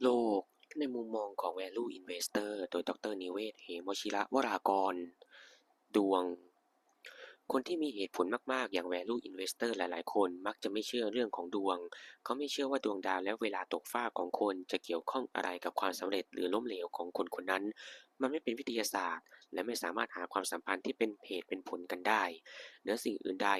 โลกในมุมมองของ Value Investor โดยดรนิเวศเหมวชิระวรากร ดวง คนที่มีเหตุผลมาก ๆ อย่าง Value Investor หลาย ๆ คนมักจะไม่เชื่อเรื่องของดวง เขาไม่เชื่อว่าดวงดาวและเวลาตกฟาของคนจะเกี่ยวข้องอะไรกับความสำเร็จหรือล้มเหลวของคนคนนั้น มันไม่เป็นวิทยาศาสตร์ และไม่สามารถหาความสัมพันธ์ที่เป็นเหตุเป็นผลกันได้เหนือสิ่งอื่นใด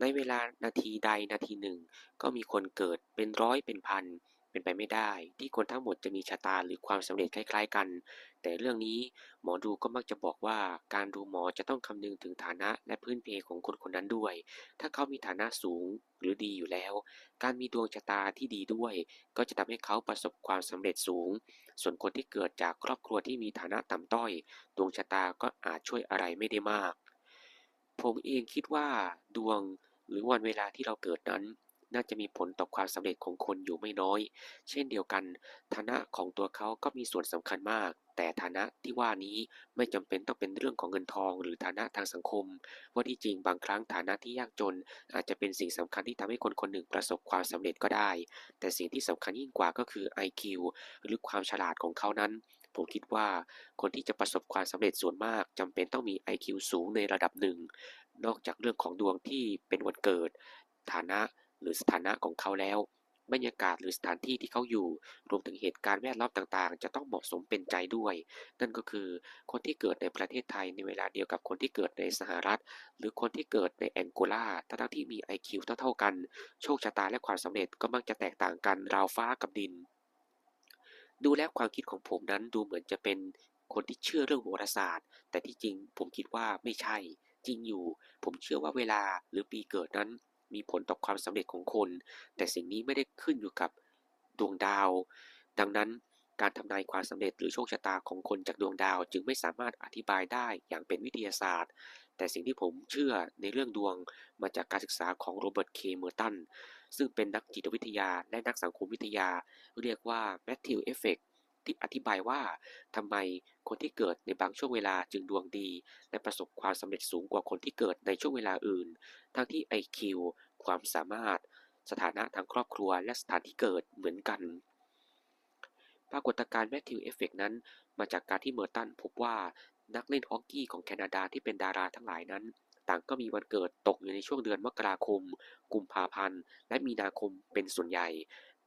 ในเวลานาทีใดนาทีหนึ่ง ก็มีคนเกิดเป็นร้อยเป็นพัน เป็นไปไม่ได้ ที่คนทั้งหมดจะมีชะตาหรือความสำเร็จคล้าย ๆ กัน แต่เรื่องนี้หมอดูก็มักจะบอกว่าการดูหมอจะต้องคำนึงถึงฐานะและพื้นเพของคนคนนั้นด้วย ถ้าเขามีฐานะสูงหรือดีอยู่แล้ว การมีดวงชะตาที่ดีด้วย ก็จะทำให้เขาประสบความสำเร็จสูง ส่วนคนที่เกิดจากครอบครัวที่มีฐานะต่ำต้อย ดวงชะตาก็อาจช่วยอะไรไม่ได้มาก ผมเองคิดว่าดวงหรือวันเวลาที่เราเกิดนั้น น่าจะมีผลต่อความสำเร็จของคนอยู่ไม่น้อย เช่นเดียวกัน ฐานะของตัวเขาก็มีส่วนสำคัญมาก แต่ฐานะที่ว่านี้ไม่จำเป็นต้องเป็นเรื่องของเงินทอง หรือฐานะทางสังคม ว่าที่จริงบางครั้งฐานะที่ยากจน อาจจะเป็นสิ่งสำคัญที่ทำให้คนคนหนึ่งประสบความสำเร็จก็ได้ แต่สิ่งที่สำคัญยิ่งกว่าก็คือ IQ หรือความฉลาดของเขานั้นผมคิดว่าคนที่จะประสบความสำเร็จส่วนมากจำเป็นต้องมี IQ สูงในระดับหนึ่ง นอกจากเรื่องของดวงที่เป็นวันเกิด ฐานะ หรือสถานะของเขาแล้ว บรรยากาศหรือสถานที่ที่เขาอยู่ รวมถึงเหตุการณ์แวดล้อมต่างๆ จะต้องเหมาะสมเป็นใจด้วย นั่นก็คือคนที่เกิดในประเทศไทยในเวลาเดียวกับคนที่เกิดในสหรัฐ หรือคนที่เกิดในแองโกลาทั้งที่มี IQ เท่าๆกัน โชคชะตาและความสำเร็จก็มักจะแตกต่างกันราวฟ้ากับดิน ดูแล้วความคิดของผมนั้นดูเหมือนจะเป็นคนที่เชื่อเรื่องโหราศาสตร์ แต่ที่จริงผมคิดว่าไม่ใช่ จริงอยู่ ผมเชื่อว่าเวลาหรือปีเกิดนั้น มีผลต่อความสำเร็จของคน แต่สิ่งนี้ไม่ได้ขึ้นอยู่กับดวงดาว ดังนั้นการทำนายความสำเร็จหรือโชคชะตาของคนจากดวงดาว จึงไม่สามารถอธิบายได้อย่างเป็นวิทยาศาสตร์ แต่สิ่งที่ผมเชื่อในเรื่องดวงมาจากการศึกษาของโรเบิร์ต เค เมอร์ตัน ซึ่งเป็นนักจิตวิทยาและนักสังคมวิทยา เรียกว่าแมทธิวเอฟเฟกที่ อธิบายว่าทำไมคนที่เกิดในบางช่วงเวลาจึงดวงดี และประสบความสำเร็จสูงกว่าคนที่เกิดในช่วงเวลาอื่น ทั้งที่ IQ ความสามารถ สถานะทางครอบครัวและสถานที่เกิดเหมือนกัน ปรากฏการณ์แมทธิวเอฟเฟกนั้นมาจากการที่เมอร์ตันพบว่านักเล่นฮอกกี้ของแคนาดาที่เป็นดาราทั้งหลายนั้นต่างก็มีวันเกิดตกอยู่ในช่วงเดือนมกราคม กุมภาพันธ์ และมีนาคมเป็นส่วนใหญ่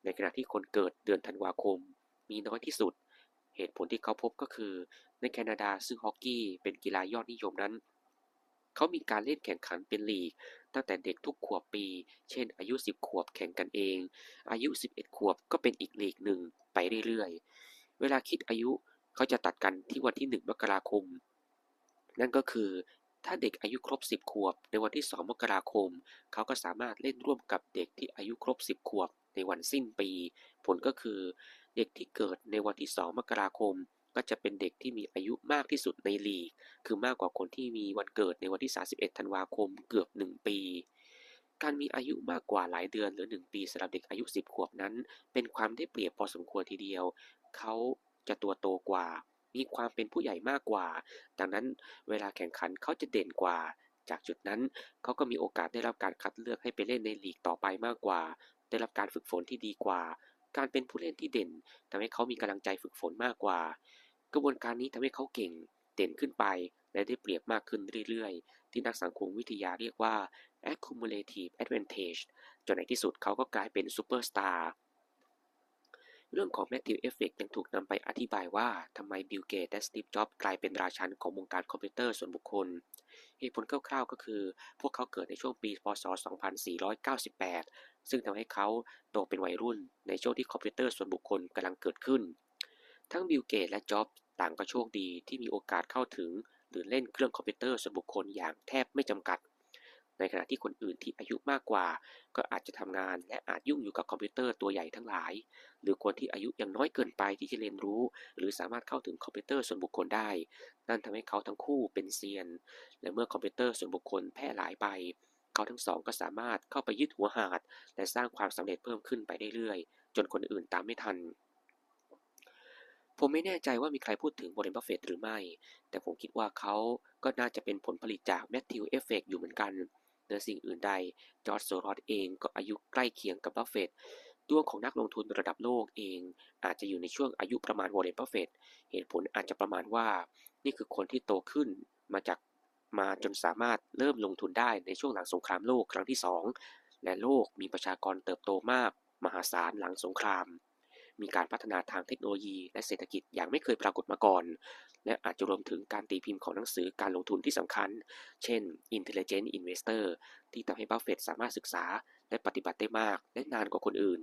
ในขณะที่คนเกิดเดือนธันวาคม มีน้อยที่สุด เหตุผลที่เขาพบก็คือ ในแคนาดาซึ่งฮอกกี้เป็นกีฬายอดนิยมนั้น เขามีการเล่นแข่งขันเป็นลีก ตั้งแต่เด็กทุกขวบปี เช่น อายุ 10 ขวบแข่งกันเอง อายุ 11 ขวบก็เป็นอีกลีกหนึ่งไปเรื่อยๆ เวลาคิดอายุเขาจะตัดกันที่วันที่ 1 มกราคม นั่นก็คือถ้าเด็กอายุครบ 10 ขวบ ในวันที่ 2 มกราคม เขาก็สามารถเล่นร่วมกับเด็กที่อายุครบ 10 ขวบ ในวันสิ้นปี ผลก็คือ เด็กที่เกิดในวันที่ 2 มกราคม ก็จะเป็นเด็กที่มีอายุมากที่สุดในลีก คือมากกว่าคนที่มีวันเกิดในวันที่ 31 ธันวาคมเกือบ 1 ปี การมีอายุมากกว่าหลายเดือนหรือ 1 ปีสำหรับเด็กอายุ 10 ขวบนั้น เป็นความได้เปรียบพอสมควรทีเดียว เขาจะตัวโตกว่า มีความเป็นผู้ใหญ่มากกว่า ดังนั้นเวลาแข่งขันเขาจะเด่นกว่าจากจุดนั้นเขาก็มีโอกาสได้รับการคัดเลือกให้ไปเล่นในลีกต่อไปมากกว่า ได้รับการฝึกฝนที่ดีกว่า การเป็นผู้เล่นที่เด่นทำให้เขามีกำลังใจฝึกฝนมากกว่า กระบวนการนี้ทำให้เขาเก่ง เด่นขึ้นไป และได้เปรียบมากขึ้นเรื่อยๆ ที่นักสังคมวิทยาเรียกว่า accumulative advantage จนในที่สุดเขาก็กลายเป็นซูเปอร์สตาร์ เรื่องของ Matthew Effect ยังถูกนำไปอธิบายว่าทำไมบิลเกตและสตีฟจ็อบกลายเป็นราชันของวงการคอมพิวเตอร์ส่วนบุคคล เหตุผลคร่าวๆก็คือ พวกเขาเกิดในช่วงปี พศ 2498 ซึ่งทำให้เขาโตเป็นวัยรุ่นในช่วงที่คอมพิวเตอร์ส่วนบุคคลกำลังเกิดขึ้น ทั้งบิลเกตและจ็อบต่างก็โชคดีที่มีโอกาสเข้าถึง หรือเล่นเครื่องคอมพิวเตอร์ส่วนบุคคลอย่างแทบไม่จำกัด ในขณะที่คนอื่นที่อายุมากกว่า ก็อาจจะทำงานและอาจยุ่งอยู่กับคอมพิวเตอร์ตัวใหญ่ทั้งหลาย หรือคนที่อายุยังน้อยเกินไปที่จะเรียนรู้ หรือสามารถเข้าถึงคอมพิวเตอร์ส่วนบุคคลได้ นั่นทำให้เขาทั้งคู่เป็นเซียน และเมื่อคอมพิวเตอร์ส่วนบุคคลแพร่หลายไป เขาทั้งสองก็สามารถเข้าไปยึดหัวหาด และสร้างความสำเร็จเพิ่มขึ้นไปเรื่อยๆจนคนอื่นตามไม่ทันผมไม่แน่ใจว่ามีใครพูดถึงบร r นบัฟเฟตหรือไม่ แต่ผมคิดว่าเขาก็น่าจะเป็นผลผลิตจากแมทธิวเอฟเฟกอยู่เหมือนกัน เหนือสิ่งอื่นใด จอร์จโซรอสเองก็อายุใกล้เคียงกับบัฟเฟตดวงของนักลงทุนระดับโลกเอง อาจจะอยู่ในช่วงอายุประมาณวอร์เรนบัฟเฟตเหตุผลอาจจะประมาณว่า นี่คือคนที่โตขึ้นมาจากมาจนสามารถเริ่มลงทุนได้ในช่วงหลังสงครามโลกครั้งที่สองและโลกมีประชากรเติบโตมาก มหาศาลหลังสงคราม มีการพัฒนาทางเทคโนโลยี และเศรษฐกิจอย่างไม่เคยปรากฏมาก่อน และอาจจะรวมถึงการตีพิมพ์ของหนังสือการลงทุนที่สำคัญ เช่น Intelligent Investor ที่ทำให้บัฟเฟตสามารถศึกษาและปฏิบัติได้มาก และนานกว่าคนอื่น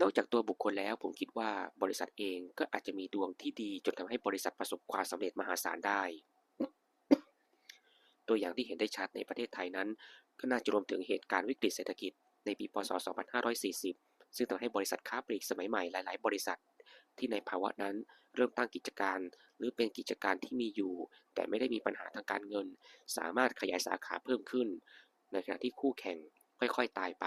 นอกจากตัวบุคคลแล้วผมคิดว่าบริษัทเองก็อาจจะมีดวงที่ดีจนทำให้บริษัทประสบความสำเร็จมหาศาลได้ตัวอย่างที่เห็นได้ชัดในประเทศไทยนั้น ก็น่าจะรวมถึงเหตุการณ์วิกฤตเศรษฐกิจในปี พศ 2540 ซึ่งทำให้บริษัทค้าปลีกสมัยใหม่หลาย ๆ บริษัท ที่ในภาวะนั้นเริ่มตั้งกิจการ หรือเป็นกิจการที่มีอยู่ แต่ไม่ได้มีปัญหาทางการเงิน สามารถขยายสาขาเพิ่มขึ้น ในขณะที่คู่แข่งค่อย ๆ ตายไป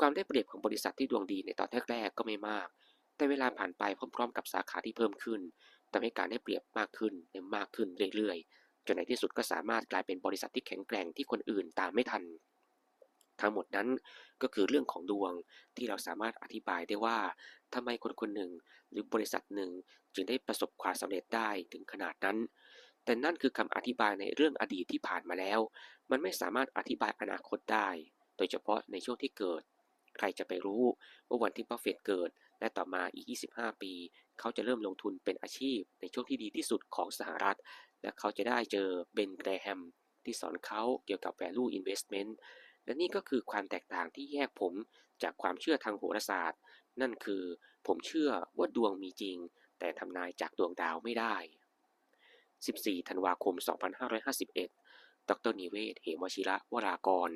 ความได้เปรียบของบริษัทที่ดวงดีในตอนแรก ๆ ก็ไม่มาก แต่เวลาผ่านไปพร้อม ๆ กับสาขาที่เพิ่มขึ้นทำให้การได้เปรียบมากขึ้นและมากขึ้นเรื่อย ๆ จนในที่สุดก็สามารถกลายเป็นบริษัทที่แข็งแกร่งที่คนอื่นตามไม่ทัน ทั้งหมดนั้นก็คือเรื่องของดวงที่เราสามารถอธิบายได้ว่าทำไมคนคนหนึ่งหรือบริษัทหนึ่งจึงได้ประสบความสำเร็จได้ถึงขนาดนั้น แต่นั่นคือคำอธิบายในเรื่องอดีตที่ผ่านมาแล้ว มันไม่สามารถอธิบายอนาคตได้ โดยเฉพาะในช่วงที่เกิด ใครจะไปรู้ว่าวันที่บัฟเฟต์เกิด และต่อมาอีก 25 ปี เขาจะเริ่มลงทุนเป็นอาชีพในช่วงที่ดีที่สุดของสหรัฐ และเขาจะได้เจอเบนแกรแฮมที่สอนเขาเกี่ยวกับ value investment และนี่ก็คือความแตกต่างที่แยกผมจากความเชื่อทางโหราศาสตร์ นั่นคือผมเชื่อว่าดวงมีจริง แต่ทำนายจากดวงดาวไม่ได้ 14 ธันวาคม 2551 ดรนิเวศ เหมวชิระวรากร